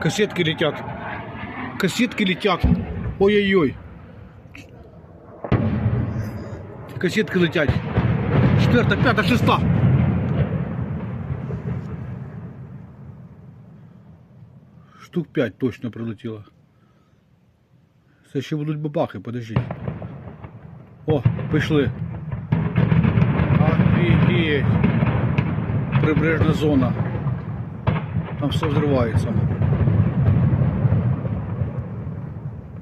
Кассетки летят. Кассетки летят. Ой-ой-ой. Кассетки летять. Четверта, п'ята, шеста. Штук 5 точно прилетіло. Це ще будуть бабахи, подождіть. О, пішли. Офігеть. Прибережна зона. Там все взривається.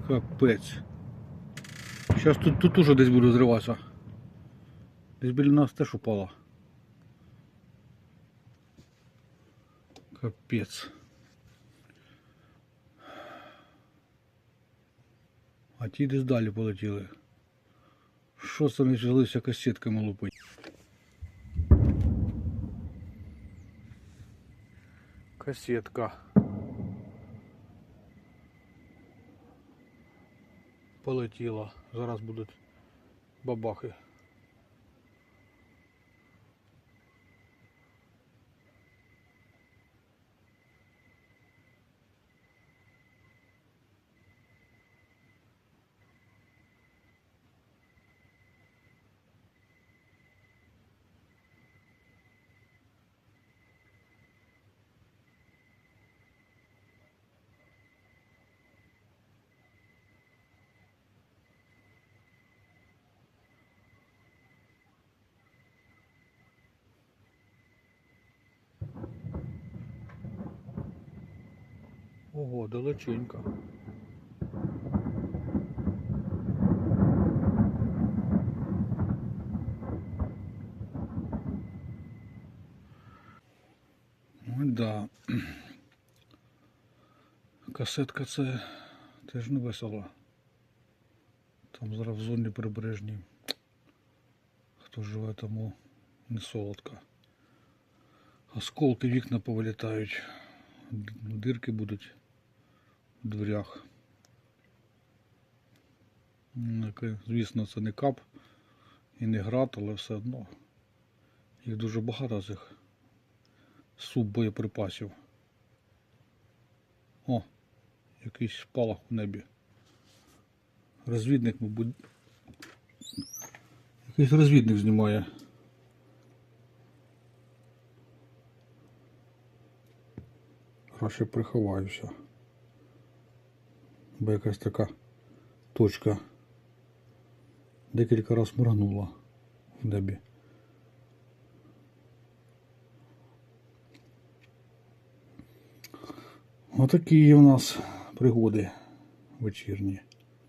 Капець. Зараз тут, тут уже десь буде взриватися. Десь біля нас теж упало. Капець. А ті десь далі полетіли. Що це не взялися касетками лупить? Касетка. Полетіла. Зараз будуть бабахи. Ого, далеченько. Ой, да. Касетка це теж не весело. Там зараз в зоні прибережній. Хто живе, тому не солодко. Осколки вікна повилітають. Дирки будуть дверях. Звісно, це не кап і не град, але все одно. Їх дуже багато цих суббоєприпасів. О, якийсь спалах у небі. Розвідник, мабуть. Якийсь розвідник знімає. Краще приховаюся. Бо якась така точка декілька разів моргнула в небі. Отакі у нас пригоди вечірні.